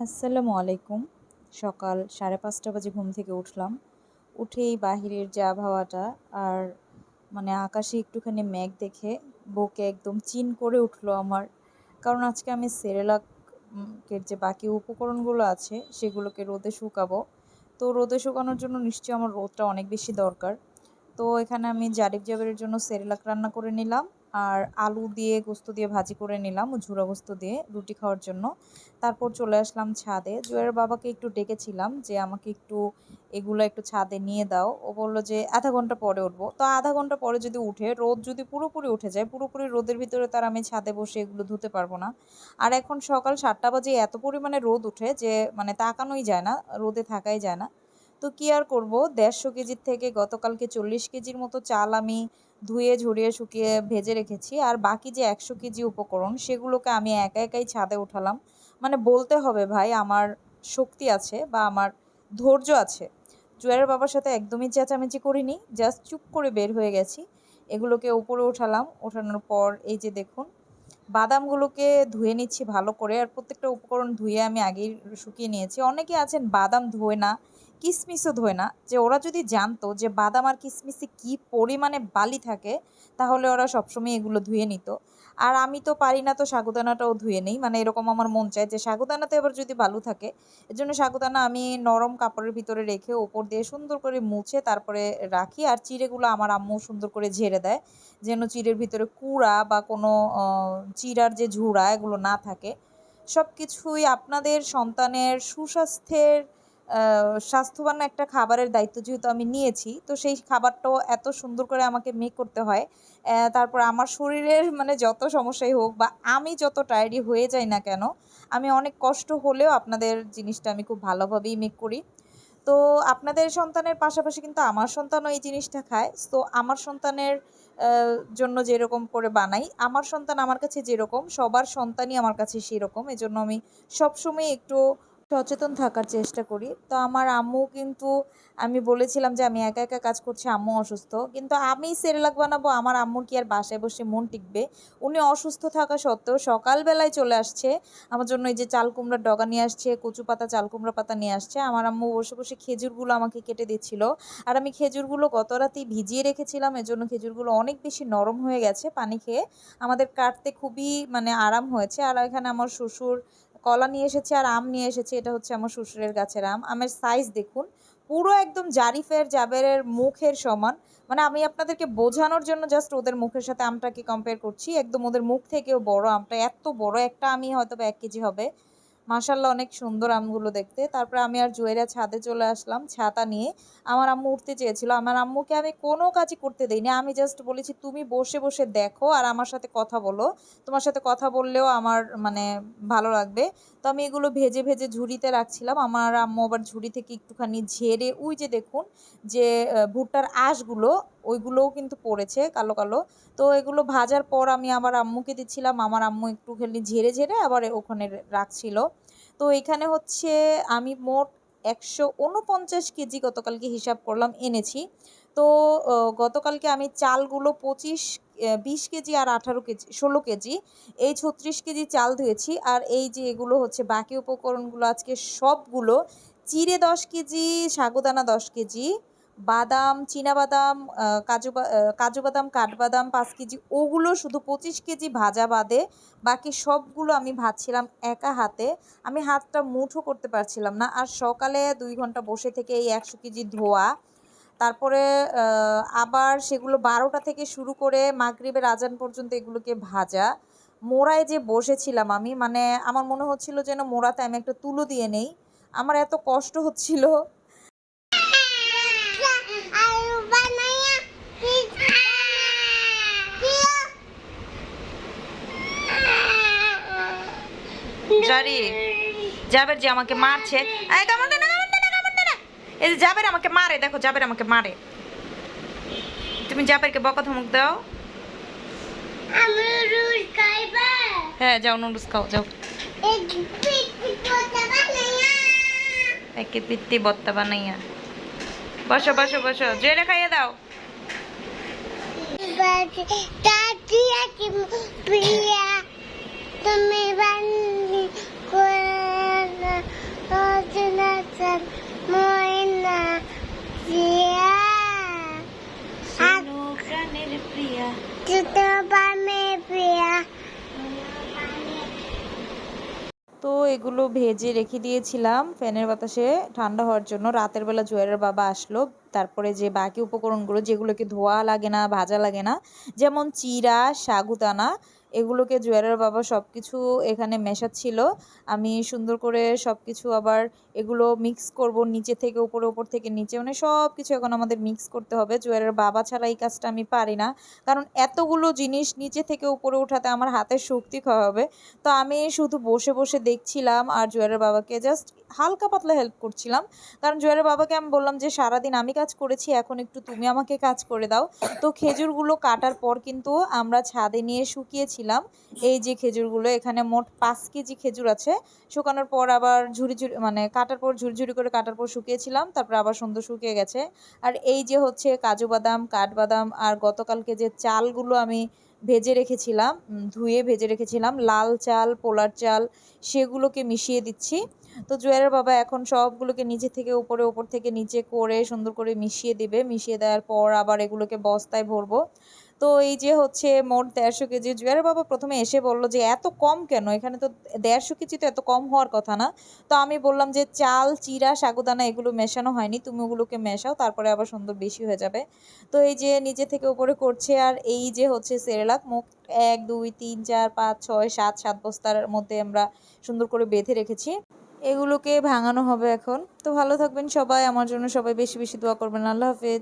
আসসালামু আলাইকুম। সকাল সাড়ে পাঁচটা বাজে ঘুম থেকে উঠলাম। উঠেই বাহিরের যে আবহাওয়াটা আর মানে আকাশে একটুখানি মেঘ দেখে বুকে একদম চিন করে উঠল আমার। কারণ আজকে আমি সেরেলাক এর যে বাকি উপকরণগুলো আছে সেগুলোকে রোদে শুকাবো। তো রোদে শুকানোর জন্য নিশ্চয়ই আমার রোদটা অনেক বেশি দরকার। তো এখানে আমি জারিফ জাবেরের জন্য সেরেলাক রান্না করে নিলাম। আর আলু দিয়ে গোস্ত দিয়ে ভাজি করে নিলাম ঝুরা গোস্ত দিয়ে রুটি খাওয়ার জন্য। তারপর চলে আসলাম ছাদে। জুয়ের বাবাকে একটু ডেকেছিলাম যে, আমাকে একটু এগুলো একটু ছাদে নিয়ে দাও। ও বলল যে, আধা ঘণ্টা পরে উঠবো। তো আধা ঘণ্টা পরে যদি উঠে, রোদ যদি পুরোপুরি উঠে যায়, পুরোপুরি রোদের ভিতরে তার আমি ছাদে বসে এগুলো ধুতে পারব না। আর এখন সকাল সাতটা বাজে, এত পরিমাণে রোদ উঠে যে মানে তাকানোই যায় না, রোদে থাকাই যায় না। তো কি আর করব? দেড়শো কেজির থেকে গতকালকে চল্লিশ কেজির মতো চাল আমি ধুয়ে, ঝরিয়ে, শুকিয়ে ভেজে রেখেছি। আর বাকি যে একশো কেজি উপকরণ, সেগুলোকে আমি একা একাই ছাদে উঠালাম মানে বলতে হবে ভাই, আমার শক্তি আছে বা আমার ধৈর্য আছে। জুয়ারের বাবার সাথে একদমই চেঁচামেচি করিনি, জাস্ট চুপ করে বের হয়ে গেছি। এগুলোকে উপরে উঠালাম ওঠানোর পর এই যে দেখুন বাদামগুলোকে ধুয়ে নিচ্ছি ভালো করে। আর প্রত্যেকটা উপকরণ ধুয়ে আমি আগেই শুকিয়ে নিয়েছি। অনেকে আছেন বাদাম ধোয় না, কিসমিসও ধোয় না। যে ওরা যদি জানতো যে বাদাম আর কিসমিসে কী পরিমাণে বালি থাকে, তাহলে ওরা সবসময় এগুলো ধুয়ে নিত। আর আমি তো পারি না তো সাগুদানাটাও ধুয়ে নেই। মানে এরকম আমার মন চায় যে সাগুদানাতে আবার যদি বালু থাকে এর জন্য সাগুদানা আমি নরম কাপড়ের ভিতরে রেখে ওপর দিয়ে সুন্দর করে মুছে তারপরে রাখি আর চিড়েগুলো আমার আম্মু সুন্দর করে ঝেড়ে দেয়। যেন চিড়ের ভিতরে কুড়া বা কোনো চিড়ার যে ঝুড়া এগুলো না থাকে। সব কিছুই আপনাদের সন্তানের সুস্বাস্থ্যের স্বাস্থ্যবান একটা খাবারের দায়িত্ব যেহেতু আমি নিয়েছি, তো সেই খাবারটাও এত সুন্দর করে আমাকে মেক করতে হয়। তারপর আমার শরীরের মানে যত সমস্যাই হোক বা আমি যত টায়ার্ডই হয়ে যাই না কেন, আমি অনেক কষ্ট হলেও আপনাদের জিনিসটা আমি খুব ভালোভাবেই মেক করি। তো আপনাদের সন্তানের পাশাপাশি কিন্তু আমার সন্তানও এই জিনিসটা খায়। তো আমার সন্তানের জন্য যেরকম করে বানাই, আমার সন্তান আমার কাছে যেরকম, সবার সন্তানই আমার কাছে সেরকম। এজন্য আমি সবসময় একটু সচেতন থাকার চেষ্টা করি। তো আমার আম্মু কিন্তু, আমি বলেছিলাম যে আমি একা একা কাজ করছি, আম্মু অসুস্থ। কিন্তু আমি সেরেলাক বানাবো, আমার আম্মুর কি আর বাসায় বসে মন টিকবে? উনি অসুস্থ থাকা সত্ত্বেও সকালবেলায় চলে আসছে। আমার জন্য এই যে চাল কুমড়ার ডগা নিয়ে আসছে, কচু পাতা, চাল কুমড়া পাতা নিয়ে আসছে। আমার আম্মু বসে বসে খেজুরগুলো আমাকে কেটে দিচ্ছিল। আর আমি খেজুরগুলো গত রাতেই ভিজিয়ে রেখেছিলাম এজন্য খেজুরগুলো অনেক বেশি নরম হয়ে গেছে পানি খেয়ে। আমাদের কাটতে খুবই মানে আরাম হয়েছে। আর এখানে আমার শ্বশুর কলা নিয়ে এসেছি আর আম নিয়ে এসেছি, এটা হচ্ছে আমার শ্বশুরের গাছের আম। আমের সাইজ দেখুন, পুরো একদম জারিফের, জাবেরের মুখের সমান। মানে আমি আপনাদেরকে বোঝানোর জন্য জাস্ট ওদের মুখের সাথে আমটাকে কম্পেয়ার করছি। একদম ওদের মুখ থেকেও বড় আমটা, এত বড় একটা আমি হয়তো এক কেজি হবে। মাসাল্লাহ অনেক সুন্দর আমগুলো দেখতে। তারপরে আমি আর জুয়েরা ছাদে চলে আসলাম, ছাতা নিয়ে। আমার আম্মু উঠতে চেয়েছিল। আমার আম্মুকে আমি কোনো কাজই করতে দিইনি। আমি জাস্ট বলেছি, তুমি বসে বসে দেখো আর আমার সাথে কথা বলো। তোমার সাথে কথা বললেও আমার মানে ভালো লাগবে। তো আমি এগুলো ভেজে ভেজে ঝুড়িতে রাখছিলাম। আমার আম্মু আবার ঝুড়ি থেকে একটুখানি ঝেড়ে, ওই যে দেখুন যে ভুট্টার আঁশগুলো, ওইগুলোও কিন্তু পড়েছে কালো কালো। তো এগুলো ভাজার পর আমি আবার আম্মুকে দিচ্ছিলাম, আমার আম্মু একটুখানি ঝেড়ে ঝেড়ে আবার ওখানে রাখছিল। তো এখানে হচ্ছে আমি মোট একশো উনপঞ্চাশ কেজি গতকালকে হিসাব করলাম, এনেছি। তো গতকালকে আমি চালগুলো পঁচিশ বিশ কেজি আর আঠারো কেজি, ষোলো কেজি, এই ছত্রিশ কেজি চাল ধুয়েছি। আর এই যে এগুলো হচ্ছে বাকি উপকরণগুলো, আজকে সবগুলো চিড়ে দশ কেজি, সাগুদানা দশ কেজি বাদাম বাদাম কাজু কাজু বাদাম, কাঠবাদাম, পাঁচ কেজি, ওগুলো শুধু পঁচিশ কেজি ভাজা বাদে বাকি সবগুলো আমি ভাজছিলাম একা হাতে। আমি হাতটা মুঠো করতে পারছিলাম না আর সকালে দুই ঘণ্টা বসে থেকে এই একশো কেজি ধোয়া, তারপরে আবার সেগুলো বারোটা থেকে শুরু করে মাগরীবের আজান পর্যন্ত এগুলোকে ভাজা। মোড়ায় যে বসেছিলাম আমি মানে আমার মনে হচ্ছিল যেন মোড়াতে আমি একটা তুলো দিয়ে নেই। আমার এত কষ্ট হচ্ছিল জারি জাবের যে আমাকে মারছে। এই কামড় দে না কামড় দে না কামড় দে না এই যে জাবের আমাকে মারে দেখো জাবের আমাকে মারে। তুমি জাবেরকে বকা ধমক দাও হ্যাঁ যাও নুডলস খাও যাও। একে পিত্তি বত্তা বানাইয়া। বসো বসো বসো। জেরে খাইয়ে দাও। তুমি তো এগুলো ভেজে রেখে দিয়েছিলাম ফ্যানের বাতাসে। ঠান্ডা হওয়ার জন্য। রাতের বেলা জুয়ের বাবা আসলো। তারপরে যে বাকি উপকরণগুলো যেগুলোকে ধোয়া লাগে না, ভাজা লাগে না, যেমন চিরা, সাগুদানা, এগুলোকে জুয়ারের বাবা সব কিছু এখানে মেশাচ্ছিল। আমি সুন্দর করে সব কিছু আবার এগুলো মিক্স করব নিচে থেকে, উপরে, উপর থেকে, নিচে মানে সব কিছু এখন আমাদের মিক্স করতে হবে। জুয়ারের বাবা ছাড়া এই কাজটা আমি পারি না। কারণ এতগুলো জিনিস নিচে থেকে, উপরে উঠাতে আমার হাতের শক্তি ক্ষয় হবে তো আমি শুধু বসে বসে দেখছিলাম আর জুয়ারের বাবাকে জাস্ট হালকা পাতলা হেল্প করছিলাম। কারণ জুয়ারের বাবাকে আমি বললাম যে সারাদিন আমি কাজ করেছি, এখন একটু তুমি আমাকে কাজ করে দাও। তো খেজুরগুলো কাটার পর কিন্তু আমরা ছাদে নিয়ে শুকিয়েছিলাম। এই যে খেজুরগুলো, এখানে মোট পাঁচ কেজি খেজুর আছে। শুকানোর পর আবার ঝুড়ি ঝুড়ি মানে কাটার পর ঝুড়ি করে কাটার পর শুকিয়েছিলাম, তারপর আবার সুন্দর শুকিয়ে গেছে। আর এই যে হচ্ছে কাজু বাদাম, কাঠবাদাম আর গতকালকে যে চালগুলো আমি ভেজে রেখেছিলাম ধুয়ে ভেজে রেখেছিলাম, লাল চাল, পোলার চাল, সেগুলোকে মিশিয়ে দিচ্ছি। তো জুয়ারের বাবা এখন সবগুলোকে নিচে থেকে উপরে, উপর থেকে নিচে করে সুন্দর করে মিশিয়ে দিবে। মিশিয়ে দেওয়ার পর আবার এগুলোকে বস্তায় ভরবো। তো এই যে হচ্ছে মোট দেড়শো কেজি। জুয়ারের বাবা প্রথমে এসে বলল যে, এত কম কেন? এখানে তো দেড়শো কেজি তো এত কম হওয়ার কথা না। তো আমি বললাম যে, চাল, চিরা, সাগুদানা এগুলো মেশানো হয়নি। তুমি ওগুলোকে মেশাও, তারপরে আবার সুন্দর বেশি হয়ে যাবে। তো এই যে নিচে থেকে উপরে করছে আর এই যে হচ্ছে সেরেলাক মুখ এক, দুই, তিন, চার, পাঁচ, ছয়, সাত সাত বস্তার মধ্যে আমরা সুন্দর করে বেঁধে রেখেছি। এগুলোকে ভাঙানো হবে এখন। তো ভালো থাকবেন সবাই, আমার জন্য সবাই বেশি বেশি দোয়া করবেন। আল্লাহ হাফেজ।